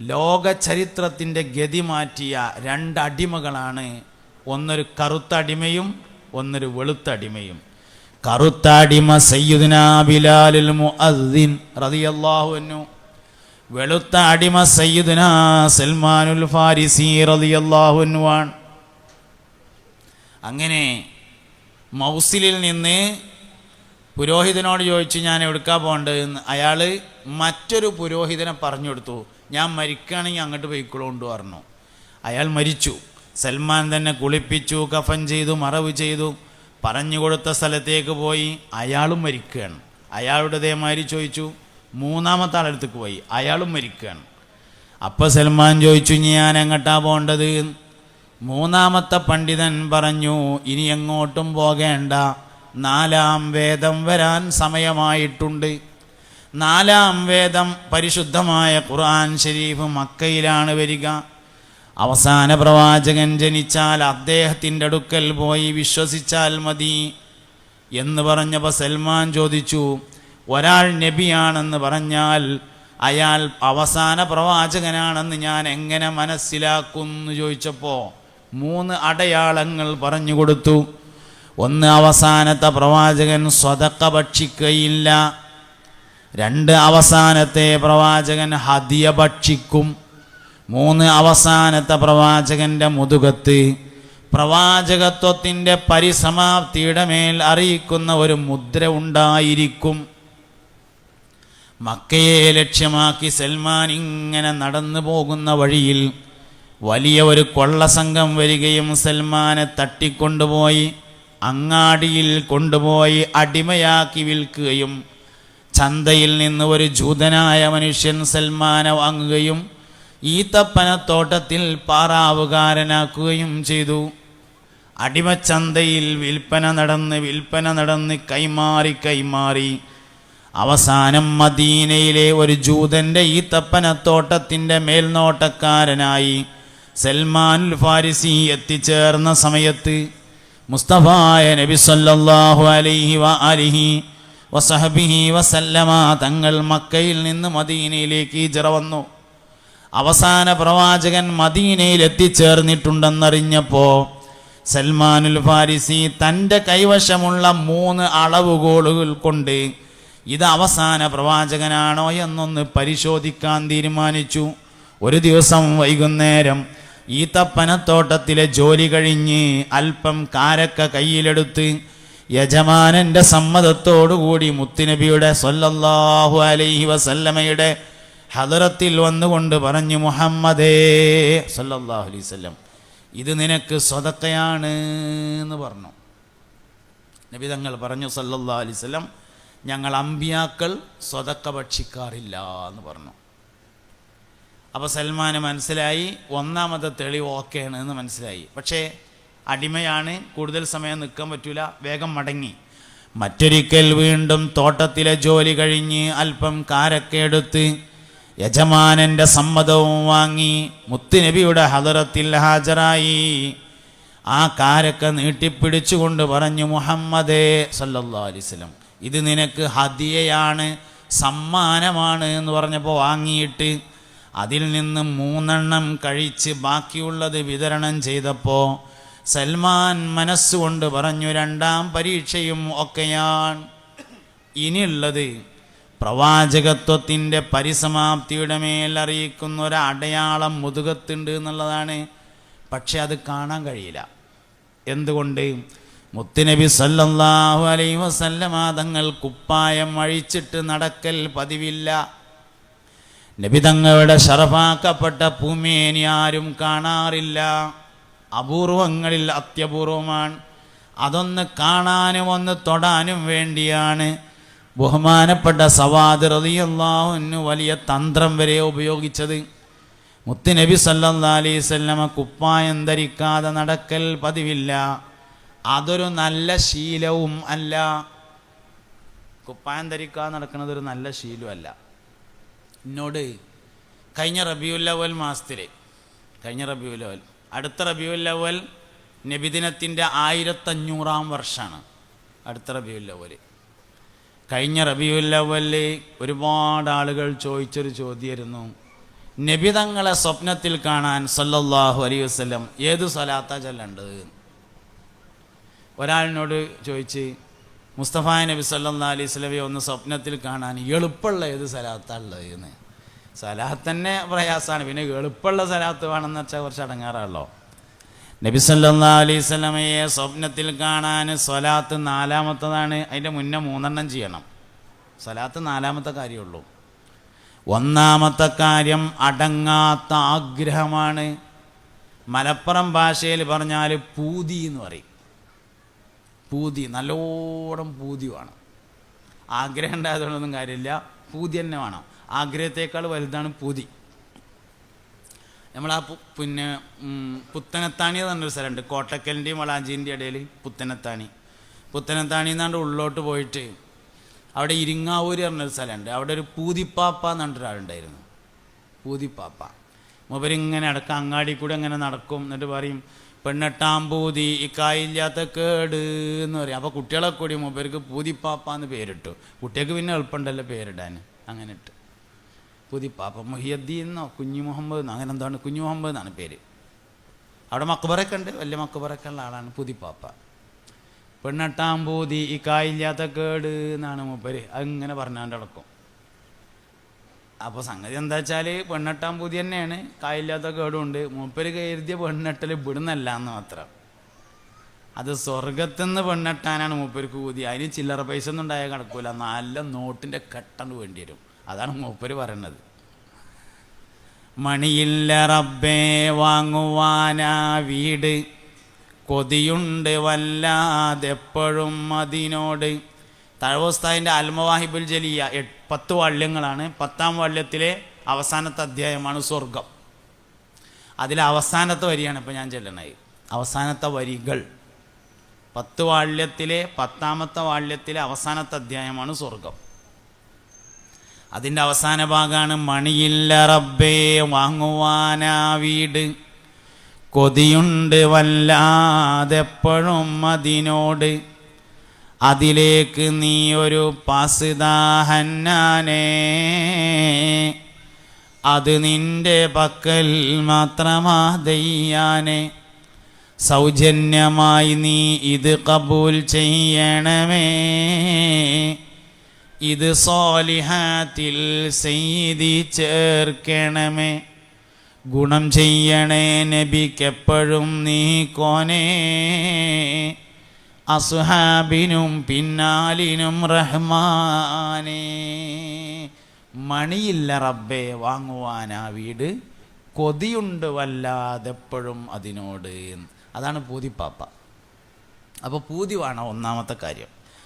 ലോക ചരിത്രത്തിന്റെ ഗതി മാറ്റിയ രണ്ടടിമകളാണ്. ഒന്നൊരു കറുത്ത അടിമയും ഒന്നൊരു വെളുത്ത അടിമയും. കറുത്ത അടിമ സയ്യുദിന ബിലാലുൽ മുഅദ്ദിൻ റളിയല്ലാഹു അൻഹു. വെളുത്ത അടിമ സയ്യിദുന സൽമാനുൽ ഫാരിസി റളിയല്ലാഹു അൻഹു ആണ്. അങ്ങനെ മൗസിലിൽ നിന്ന് പുരോഹിതനോട് ചോദിച്ചു ഞാൻ എടുക്കാൻ പോകേണ്ടതെന്ന് അയാൾ മറ്റൊരു പുരോഹിതനെ പറഞ്ഞു കൊടുത്തു. ഞാൻ മരിക്കുകയാണെങ്കിൽ അങ്ങോട്ട് പോയിക്കൊള്ളു പറഞ്ഞു. അയാൾ മരിച്ചു. സൽമാൻ തന്നെ കുളിപ്പിച്ചു കഫൻ ചെയ്തു മറവ് ചെയ്തു. പറഞ്ഞു കൊടുത്ത സ്ഥലത്തേക്ക് പോയി. അയാളും മരിക്കുകയാണ്. അയാളുടെ ദേമാരി ചോദിച്ചു. മൂന്നാമത്തെ ആളടുത്തേക്ക് പോയി. അയാളും മരിക്കുകയാണ്. അപ്പോൾ സൽമാൻ ചോദിച്ചു "ഇനി ഞാൻ എങ്ങോട്ടാ പോകേണ്ടത്? മൂന്നാമത്തെ പണ്ഡിതൻ പറഞ്ഞു ഇനി എങ്ങോട്ടും പോകേണ്ട. നാലാം വേദം വരാൻ സമയമായിട്ടുണ്ട്. നാലാം വേദം പരിശുദ്ധമായ ഖുർആൻ ഷരീഫ് മക്കയിലാണ് വരിക. അവസാന പ്രവാചകൻ ജനിച്ചാൽ അദ്ദേഹത്തിന്റെ അടുക്കൽ പോയി വിശ്വസിച്ചാൽ മതി എന്ന് പറഞ്ഞപ്പോൾ സൽമാൻ ചോദിച്ചു ഒരാൾ നബിയാണെന്ന് പറഞ്ഞാൽ അയാൾ അവസാന പ്രവാചകനാണെന്ന് ഞാൻ എങ്ങനെ മനസ്സിലാക്കുന്നു? ചോദിച്ചപ്പോൾ മൂന്ന് അടയാളങ്ങൾ പറഞ്ഞു കൊടുത്തു. ഒന്ന് അവസാനത്തെ പ്രവാചകൻ സ്വതക്ക ഭക്ഷിക്കുകയില്ല രണ്ട് അവസാനത്തെ പ്രവാചകൻ ഹദിയ ഭക്ഷിക്കും. മൂന്ന് അവസാനത്തെ പ്രവാചകന്റെ മുതുകത്ത് പ്രവാചകത്വത്തിന്റെ പരിസമാപ്തിയുടെ മേൽ അറിയിക്കുന്ന ഒരു മുദ്ര ഉണ്ടായിരിക്കും. മക്കയെ ലക്ഷ്യമാക്കി സൽമാൻ ഇങ്ങനെ നടന്നു പോകുന്ന വഴിയിൽ വലിയ ഒരു കൊള്ളസംഘം വരികയും സൽമാനെ തട്ടിക്കൊണ്ടുപോയി അങ്ങാടിയിൽ കൊണ്ടുപോയി അടിമയാക്കി വിൽക്കുകയും ചന്തയിൽ നിന്ന് ഒരു ജൂതനായ മനുഷ്യൻ സൽമാനെ വാങ്ങുകയും ഈത്തപ്പനത്തോട്ടത്തിൽ പാറാവുകാരനാക്കുകയും ചെയ്തു. അടിമച്ചന്തയിൽ വിൽപ്പന നടന്ന് വിൽപ്പന നടന്ന് കൈമാറി കൈമാറി. അവസാനം മദീനയിലെ ഒരു ജൂതന്റെ ഈത്തപ്പനത്തോട്ടത്തിന്റെ മേൽനോട്ടക്കാരനായി സൽമാനുൽ ഫാരിസി എത്തിച്ചേർന്ന സമയത്ത് മുസ്തഫായ നബി സല്ലാഹു അലൈഹി വ അലിഹി വസഹബിഹി വസല്ലമ തങ്ങൾ മക്കയിൽ നിന്ന് മദീനയിലേക്ക് ഈജറ വന്നു. അവസാന പ്രവാചകൻ മദീനയിൽ എത്തിച്ചേർന്നിട്ടുണ്ടെന്നറിഞ്ഞപ്പോൾ സൽമാനുൽ ഫാരിസി തന്റെ കൈവശമുള്ള മൂന്ന് അളവുകോളുകൾ കൊണ്ട് ഇത് അവസാന പ്രവാചകനാണോ എന്നൊന്ന് പരിശോധിക്കാൻ തീരുമാനിച്ചു. ഒരു ദിവസം വൈകുന്നേരം ഈത്തപ്പനത്തോട്ടത്തിലെ ജോലി കഴിഞ്ഞ് അല്പം കാരക്ക കയ്യിലെടുത്ത് യജമാനന്റെ സമ്മതത്തോടുകൂടി മുത്തുനബിയുടെ സല്ലല്ലാഹു അലൈഹി വസല്ലമയുടെ ഹദറത്തിൽ വന്നുകൊണ്ട് പറഞ്ഞു മുഹമ്മദേ സല്ലല്ലാഹു അലൈഹി വല്ലം ഇത് നിനക്ക് സ്വതക്കയാണ് എന്ന് പറഞ്ഞു. നബി തങ്ങൾ പറഞ്ഞു സല്ലല്ലാഹു അലൈഹി വസല്ലം ഞങ്ങൾ അമ്പിയാക്കൾ സ്വതക്ക ഭക്ഷിക്കാറില്ല എന്ന് പറഞ്ഞു. അപ്പോൾ സൽമാന് മനസ്സിലായി ഒന്നാമത്തെ തെളിവ് ഓക്കെയാണ് എന്ന് മനസ്സിലായി. പക്ഷേ അടിമയാണ് കൂടുതൽ സമയം നിൽക്കാൻ പറ്റൂല വേഗം മടങ്ങി. മറ്റൊരിക്കൽ വീണ്ടും തോട്ടത്തിലെ ജോലി കഴിഞ്ഞ് അല്പം കാരൊക്കെ എടുത്ത് യജമാനന്റെ സമ്മതവും വാങ്ങി മുത്തുനബിയുടെ ഹദറത്തിൽ ഹാജരായി. ആ കാരൊക്കെ നീട്ടിപ്പിടിച്ചുകൊണ്ട് പറഞ്ഞു മുഹമ്മദേ സല്ലാ അലിസ്ലം ഇത് നിനക്ക് ഹദിയയാണ് സമ്മാനമാണ് എന്ന് പറഞ്ഞപ്പോൾ വാങ്ങിയിട്ട് അതിൽ നിന്ന് മൂന്നെണ്ണം കഴിച്ച് ബാക്കിയുള്ളത് വിതരണം ചെയ്തപ്പോൾ സൽമാൻ മനസ്സുകൊണ്ട് പറഞ്ഞു രണ്ടാം പരീക്ഷയും ഒക്കെയാണ്. ഇനിയുള്ളത് പ്രവാചകത്വത്തിന്റെ പരിസമാപ്തിയുടെ മേൽ അറിയിക്കുന്ന ഒരു അടയാളം മുതുകത്തുണ്ട് എന്നുള്ളതാണ്. പക്ഷെ അത് കാണാൻ കഴിയില്ല. എന്തുകൊണ്ട്? മുത്തുനബി സല്ലല്ലാഹു അലൈ വസല്ലമാതങ്ങൾ കുപ്പായം അഴിച്ചിട്ട് നടക്കൽ പതിവില്ല. നബി തങ്ങളുടെ ഷറഫാക്കപ്പെട്ട ഇനി ആരും കാണാറില്ല. അപൂർവങ്ങളിൽ അത്യപൂർവമാണ്. അതൊന്ന് കാണാനും ഒന്ന് തൊടാനും വേണ്ടിയാണ് ബഹുമാനപ്പെട്ട സവാദ് റളിയല്ലാഹുവിന് വലിയ തന്ത്രം വരെ ഉപയോഗിച്ചത്. മുത്തുനബി സല്ലല്ലാഹു അലൈഹി വസല്ലമ കുപ്പായം ധരിക്കാതെ നടക്കൽ പതിവില്ല. അതൊരു നല്ല ശീലവും അല്ല. കുപ്പായം ധരിക്കാതെ നടക്കുന്നത് ഒരു നല്ല ശീലമല്ല എന്നോട് കഴിഞ്ഞ റബിയുല്ലവൽ മാസത്തിൽ കഴിഞ്ഞ റബിയുല്ലവൽ അടുത്ത റബിയുൽ അവൽ നബിദിനത്തിന്റെ ആയിരത്തഞ്ഞൂറാം വർഷമാണ്. അടുത്ത റബിയുൽ അവൽ കഴിഞ്ഞ റബിയുൽ റബിയുല്ലവലിൽ ഒരുപാട് ആളുകൾ ചോദിച്ചൊരു ചോദ്യമായിരുന്നു. നബി തങ്ങളെ സ്വപ്നത്തിൽ കാണാൻ സല്ലല്ലാഹു അലൈ വസ്ലം ഏത് സ്വലാത്ത ചൊല്ലേണ്ടത്? ഒരാളിനോട് ചോദിച്ച് മുസ്തഫ നബി സല്ലാ അലൈഹി സ്വലമെ ഒന്ന് സ്വപ്നത്തിൽ കാണാൻ എളുപ്പമുള്ള ഏത് സലാത്താ ഉള്ളത്? എന്ന്. സലാത്ത് തന്നെ പ്രയാസമാണ് പിന്നെ എളുപ്പമുള്ള സലാത്ത് വേണമെന്ന് വെച്ചാൽ കുറച്ച് അടങ്ങാറാണല്ലോ. നബി സല്ലാ സ്വപ്നത്തിൽ കാണാൻ സ്വലാത്ത് നാലാമത്തതാണ്. അതിന്റെ മുന്നേ മൂന്നെണ്ണം ചെയ്യണം. സ്വലാത്ത് നാലാമത്തെ കാര്യമുള്ളൂ. ഒന്നാമത്തെ കാര്യം അടങ്ങാത്ത ആഗ്രഹമാണ്. മലപ്പുറം ഭാഷയിൽ പറഞ്ഞാൽ പൂതി എന്ന് പറയും. പൂതി നല്ലോണം പൂതി വേണം. ആഗ്രഹം ഉണ്ടായതുകൊണ്ടൊന്നും കാര്യമില്ല. പൂതി തന്നെ വേണം. ആഗ്രഹത്തേക്കാൾ വലുതാണ് പൂതി. നമ്മൾ ആ പിന്നെ പുത്തനത്താണി എന്ന് പറഞ്ഞൊരു സ്ഥലമുണ്ട്. കോട്ടക്കലിന്റെയും വളാഞ്ചിന്റെയും ഇടയിൽ പുത്തനത്താണി. പുത്തനത്താണി എന്നാണ്ട് ഉള്ളോട്ട് പോയിട്ട് അവിടെ ഇരിങ്ങാവൂര് പറഞ്ഞൊരു സ്ഥലമുണ്ട്. അവിടെ ഒരു പൂതിപ്പാപ്പ എന്ന് പറഞ്ഞിട്ട് ഒരാളുണ്ടായിരുന്നു. പൂതിപ്പാപ്പ. മൂപ്പരിങ്ങനെ അടക്കം അങ്ങാടി കൂടെ അങ്ങനെ നടക്കും. എന്നിട്ട് പറയും പെണ്ണെട്ടാം പൂതി ഇക്കായില്ലാത്ത കേട് എന്ന് പറയും. അപ്പോൾ കുട്ടികളെ കൂടി മൂപ്പർക്ക് പൂതിപ്പാപ്പ എന്ന് പേരിട്ടു. കുട്ടികൾക്ക് പിന്നെ എളുപ്പമുണ്ടല്ലോ പേരിടാൻ. അങ്ങനെ ഇട്ട്. പുതിപ്പാപ്പ മുഹിയദ്ദീൻ എന്നോ കുഞ്ഞു മുഹമ്മദ് എന്നോ അങ്ങനെ എന്താണ്? കുഞ്ഞു മുഹമ്മദ് എന്നാണ് പേര്. അവിടെ മക്ബറൊക്കെ ഉണ്ട്. വലിയ മക്ബറൊക്കെ ഉള്ള ആളാണ് പെണ്ണെട്ടാം പൂതി ഈ കായില്ലാത്ത കേട് എന്നാണ് മൂപ്പര്. അങ്ങനെ പറഞ്ഞാണ്ട് അടക്കും അപ്പോൾ സംഗതി എന്താ വെച്ചാൽ പെണ്ണട്ടാം പൂതി തന്നെയാണ്. കായില്ലാത്ത കേടുണ്ട് മൂപ്പര് കരുതിയ പെണ്ണെട്ടൽ ഇവിടുന്നല്ല എന്ന് മാത്രം. അത് സ്വർഗത്തുനിന്ന് പെണ്ണെട്ടാനാണ് മൂപ്പർക്ക് പൂതി അതിന് ചില്ലറ പൈസ ഒന്നും ഉണ്ടായാൽ കിടക്കൂല നല്ല നോട്ടിന്റെ കെട്ടണ്ട് വേണ്ടി വരും. അതാണ് മൂപ്പര് പറയുന്നത് മണിയില്ല റബ്ബേ വാങ്ങുവാനാ വീട്. കൊതിയുണ്ട് വല്ലാതെപ്പോഴും അതിനോട്. തഴവസ്താദിന്റെ അൽമവാഹിബുൽ ജലിയ പത്ത് വള്ളങ്ങളാണ് പത്താം വള്ളത്തിലെ അവസാനത്തെ അധ്യായമാണ് സ്വർഗം അതിലെ അവസാനത്തെ വരിയാണ് ഇപ്പോൾ ഞാൻ ചെല്ലണത്. അവസാനത്തെ വരികൾ. പത്ത് വാള്യത്തിലെ പത്താമത്തെ വാള്യത്തിലെ അവസാനത്തെ അധ്യായമാണ് സ്വർഗം അതിന്റെ അവസാന ഭാഗമാണ് മണിയില്ല റബ്ബേ വാങ്ങുവാനാ വീട്. കൊതിയുണ്ട് വല്ലാതെപ്പോഴും അതിനോട്. അതിലേക്ക് നീ ഒരു പാസിദാഹന്നാനേ. അത് നിന്റെ പക്കൽ മാത്രമാ ദയ്യാനെ. സൗജന്യമായി നീ ഇത് കബൂൽ ചെയ്യണമേ. ഇത് സോലിഹാത്തിൽ സെയ്തി ചേർക്കണമേ. ഗുണം ചെയ്യണേ നബിക്കെപ്പോഴും നീ കോനേ അസുഹാബിനും പിന്നാലിനും റഹ്മാനേ. മണിയില്ല റബ്ബേ വാങ്ങുവാനാ വീട്. കൊതിയുണ്ട് വല്ലാതെപ്പോഴും അതിനോട് അതാണ് പൂതിപ്പാപ്പ. അപ്പോൾ പൂതി വേണം ഒന്നാമത്തെ കാര്യം.